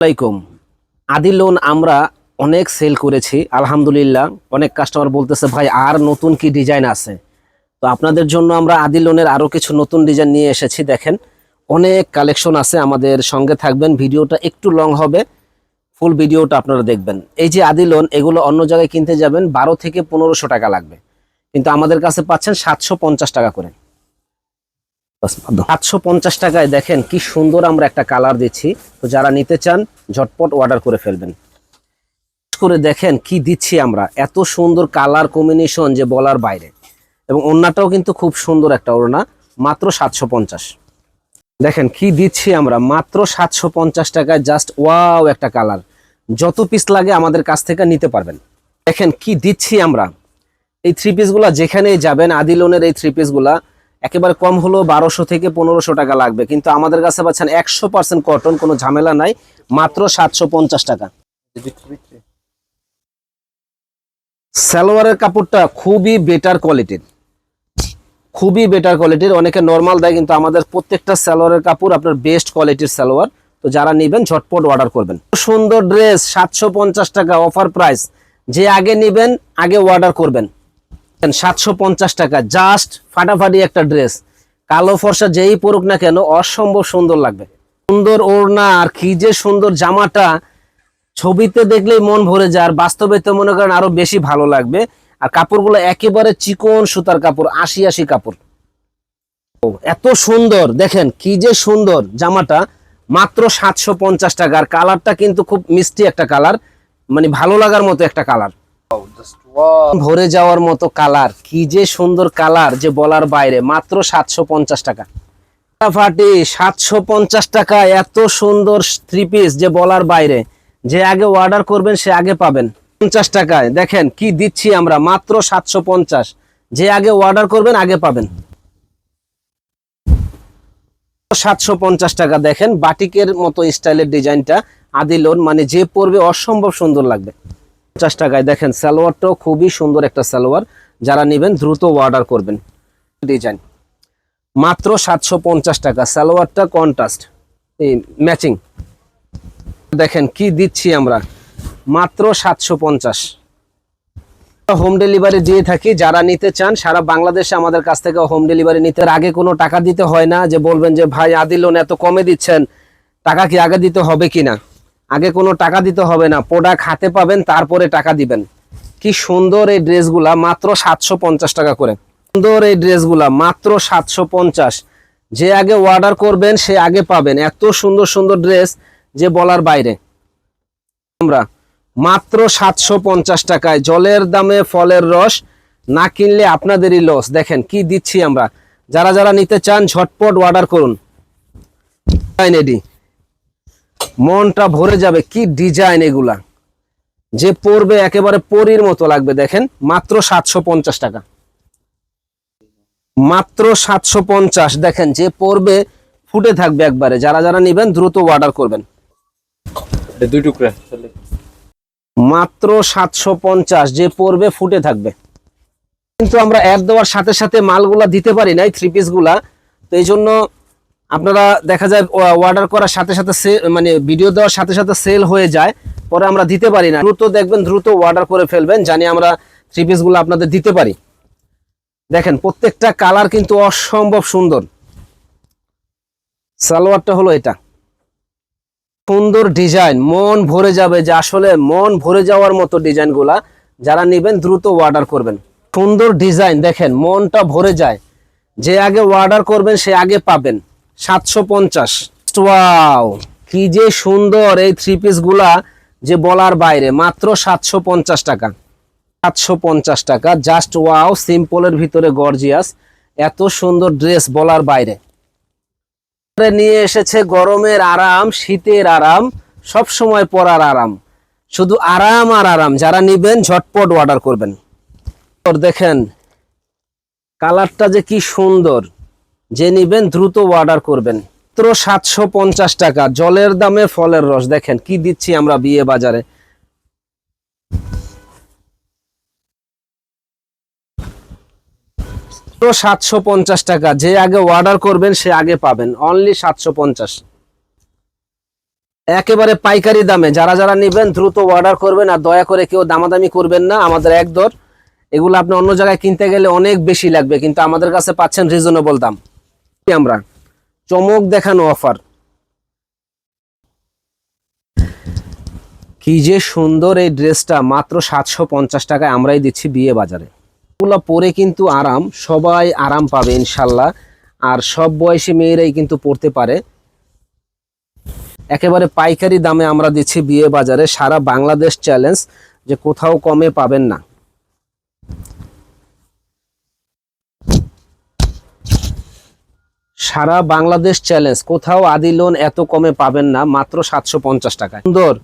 আসসালামাইকুম আদি লোন আমরা অনেক সেল করেছি, আলহামদুলিল্লাহ। অনেক কাস্টমার বলতেছে, ভাই, আর নতুন কি ডিজাইন আছে? তো আপনাদের জন্য আমরা আদি লোনের আরও কিছু নতুন ডিজাইন নিয়ে এসেছি, দেখেন। অনেক কালেকশন আছে আমাদের সঙ্গে থাকবেন, ভিডিওটা একটু লং হবে। ফুল ভিডিওটা আপনারা দেখবেন। এই যে আদি লোন, এগুলো অন্য জায়গায় কিনতে যাবেন, বারো থেকে পনেরোশো টাকা লাগবে। কিন্তু আমাদের কাছে পাচ্ছেন সাতশো পঞ্চাশ টাকা করে। সাতশো পঞ্চাশ টাকায় দেখেন কি সুন্দর আমরা একটা কালার দিচ্ছি। তো যারা নিতে চান, ঝটপট অর্ডার করে ফেলবেন। করে দেখেন কি দিচ্ছি আমরা। এত সুন্দর কালার কম্বিনেশন যে বলার বাইরে। এবং ওড়নাটাও কিন্তু খুব সুন্দর একটা ওড়না, মাত্র সাতশো পঞ্চাশ। দেখেন কি দিচ্ছি আমরা, মাত্র সাতশো পঞ্চাশ টাকায় জাস্ট ওয়াও একটা কালার। যত পিস লাগে আমাদের কাছ থেকে নিতে পারবেন। দেখেন কি দিচ্ছি আমরা। এই থ্রি পিসগুলা যেখানেই যাবেন আদি লোনের এই থ্রি পিসগুলা একেবারে কম হলো বারোশো থেকে পনেরোশো টাকা লাগবে। কিন্তু আমাদের কাছে পাচ্ছেন একশো পার্সেন্ট কটন কোনো ঝামেলা নাই, মাত্র সাতশো পঞ্চাশ টাকা। সালোয়ারের কাপড়টা খুবই বেটার কোয়ালিটির খুবই বেটার কোয়ালিটির অনেকে নর্মাল দেয়, কিন্তু আমাদের প্রত্যেকটা সালোয়ারের কাপড় আপনার বেস্ট কোয়ালিটির সালোয়ার। তো যারা নেবেন, ঝটপট অর্ডার করবেন। সুন্দর ড্রেস সাতশো পঞ্চাশ টাকা অফার প্রাইস যে আগে নেবেন, আগে অর্ডার করবেন। সাতশো পঞ্চাশ টাকা জাস্ট ফাটাফাটি একটা ড্রেস কালো ফর্সা যেই পরুক না কেন, অসম্ভব সুন্দর লাগবে। সুন্দর ওড়না, আর কি যে সুন্দর জামাটা, ছবিতে দেখলেই মন ভরে যায় বাস্তবে তো মনে করেন আরও বেশি ভালো লাগবে। আর কাপড়গুলো একেবারে চিকন সুতার কাপড়, আশি আশি কাপড়। এত সুন্দর, দেখেন কি যে সুন্দর জামাটা, মাত্র সাতশো পঞ্চাশ টাকা। আর কালারটা কিন্তু খুব মিষ্টি একটা কালার মানে ভালো লাগার মতো একটা কালার। ভরে যাওয়ার মতো কালার। কি যে সুন্দর কালার যে বলার বাইরে। মাত্র সাতশো পঞ্চাশ টাকা। ফাটাফাটি সাতশো পঞ্চাশ টাকা, এত সুন্দর থ্রি পিস যে বলার বাইরে। যে আগে অর্ডার করবেন, সে আগে পাবেন। পঞ্চাশ টাকায়। দেখেন, কি দিচ্ছি আমরা? মাত্র সাতশো পঞ্চাশ। যে আগে অর্ডার করবেন, আগে পাবেন। সাতশো পঞ্চাশ টাকা, দেখেন, বাটিকের মতো স্টাইলের ডিজাইনটা আদিলোন মানে যে পরবে, অসম্ভব সুন্দর লাগবে। পঞ্চাশ টাকায় দেখেন, সালোয়ারটাও খুবই সুন্দর একটা সালোয়ার। যারা নেবেন, দ্রুত অর্ডার করবেন। ডিজাইন মাত্র সাতশো পঞ্চাশ টাকা। সালোয়ারটা কন্ট্রাস্ট এই ম্যাচিং দেখেন, কি দিচ্ছি আমরা? মাত্র সাতশো পঞ্চাশ। হোম ডেলিভারি দিয়ে থাকি। যারা নিতে চান, সারা বাংলাদেশে আমাদের কাছ থেকে হোম ডেলিভারি নিতে। আগে কোনো টাকা দিতে হয় না যে বলবেন যে, ভাই আদি লোন এত কমে দিচ্ছেন। টাকা কি আগে দিতে হবে কিনা? আগে কোনো টাকা দিতে হবে না। প্রোডাক্ট হাতে পাবেন, তারপরে টাকা দিবেন। কি সুন্দর এই ড্রেসগুলা, মাত্র সাতশো পঞ্চাশ টাকা করে। সুন্দর এই ড্রেসগুলা, মাত্র সাতশো পঞ্চাশ। যে আগে অর্ডার করবেন, সে আগে পাবেন। এত সুন্দর সুন্দর ড্রেস যে বলার বাইরে। আমরা মাত্র সাতশো পঞ্চাশ টাকায় জলের দামে ফলের রস না কিনলে আপনাদেরই লস দেখেন কি দিচ্ছি আমরা। যারা যারা নিতে চান, ঝটপট অর্ডার করুন। এডি মনটা ভরে যাবে কি ডিজাইন এগুলা। যে পরবে একেবারে পরীর মতো লাগবে দেখেন মাত্র সাতশো পঞ্চাশ টাকা। মাত্র সাতশো পঞ্চাশ দেখেন যে পরবে ফুটে থাকবে একবারে। যারা যারা নিবেন দ্রুত অর্ডার করবেন। দুই টুকরা মাত্র সাতশো পঞ্চাশ যে পরবে ফুটে থাকবে। কিন্তু আমরা অ্যাড দেওয়ার সাথে সাথে মালগুলা দিতে পারি নাই থ্রি পিসগুলা। তো এই জন্য আপনারা দেখা যায় অর্ডার করার সাথে সাথে মানে ভিডিও দেওয়ার সাথে সাথে সেল হয়ে যায়। পরে আমরা দিতে পারি না। দ্রুত দেখবেন, দ্রুত অর্ডার করে ফেলবেন, জানি আমরা থ্রি পিসগুলো আপনাদের দিতে পারি। দেখেন, প্রত্যেকটা কালার কিন্তু অসম্ভব সুন্দর। সালোয়ারটা হলো এটা। সুন্দর ডিজাইন মন ভরে যাবে যে আসলে মন ভরে যাওয়ার মতো ডিজাইনগুলা যারা নেবেন, দ্রুত অর্ডার করবেন। সুন্দর ডিজাইন দেখেন, মনটা ভরে যায়। যে আগে অর্ডার করবেন, সে আগে পাবেন। সাতশো পঞ্চাশ। ওয়াও, কি যে সুন্দর এই থ্রি পিসগুলা যে বলার বাইরে, মাত্র সাতশো পঞ্চাশ টাকা। সাতশো পঞ্চাশ টাকা জাস্ট ওয়াও সিম্পলের ভিতরে গর্জিয়াস এত সুন্দর ড্রেস বলার বাইরে। নিয়ে এসেছে গরমের আরাম, শীতের আরাম সব সময় পরার আরাম। শুধু আরাম আর আরাম, যারা নিবেন ঝটপট অর্ডার করবেন। দেখেন কালারটা যে কি সুন্দর। যে নিবেন দ্রুত অর্ডার করবেন। মাত্র সাতশো পঞ্চাশ টাকা, জলের দামে ফলের রস। দেখেন, কি দিচ্ছি আমরা বিয়ে বাজারে। সাতশো পঞ্চাশ টাকা, যে আগে অর্ডার করবেন, সে আগে পাবেন। অনলি সাতশো পঞ্চাশ। একেবারে পাইকারি দামে, যারা যারা নেবেন, দ্রুত অর্ডার করবেন। আর দয়া করে কেউ দামাদামি করবেন না, আমাদের এক দর। এগুলো আপনি অন্য জায়গায় কিনতে গেলে অনেক বেশি লাগবে, কিন্তু আমাদের কাছে পাচ্ছেন রিজনেবল দাম। আমরা। চমক দেখানো অফার কি যে সুন্দর এই ড্রেসটা, মাত্র সাতশো পঞ্চাশ টাকায় আমরাই দিচ্ছি বিয়ে বাজারে। এগুলো পরে কিন্তু আরাম, সবাই আরাম পাবে ইনশাল্লাহ। আর সব বয়সী মেয়েরাই কিন্তু পড়তে পারে। একেবারে পাইকারি দামে আমরা দিচ্ছি বিয়ে বাজারে। সারা বাংলাদেশ চ্যালেঞ্জ যে কোথাও কমে পাবেন না। সারা বাংলাদেশ চ্যালেঞ্জ কোথাও আদি লোন এত কমে পাবেন না, মাত্র সাতশো পঞ্চাশ টাকায়। সুন্দর।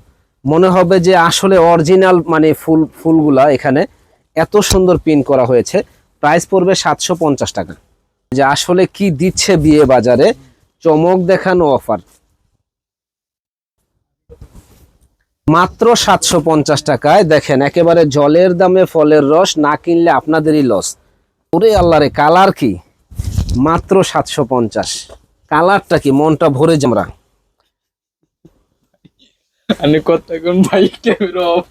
মনে হবে যে আসলে অরিজিনাল মানে ফুল, ফুলগুলা এখানে এত সুন্দর পিন করা হয়েছে। প্রাইস পড়বে সাতশো পঞ্চাশ টাকা। যে আসলে কি দিচ্ছে বিয়ে বাজারে? চমক দেখানো অফার মাত্র সাতশো পঞ্চাশ টাকায়, দেখেন, একেবারে জলের দামে ফলের রস, না কিনলে আপনাদেরই লস ওরে আল্লাহ রে কালার কি? মাত্র সাতশো পঞ্চাশ। কালারটা কি? মনটা ভরে জামরা আমি কত এখন ভাই ক্যামেরা অফ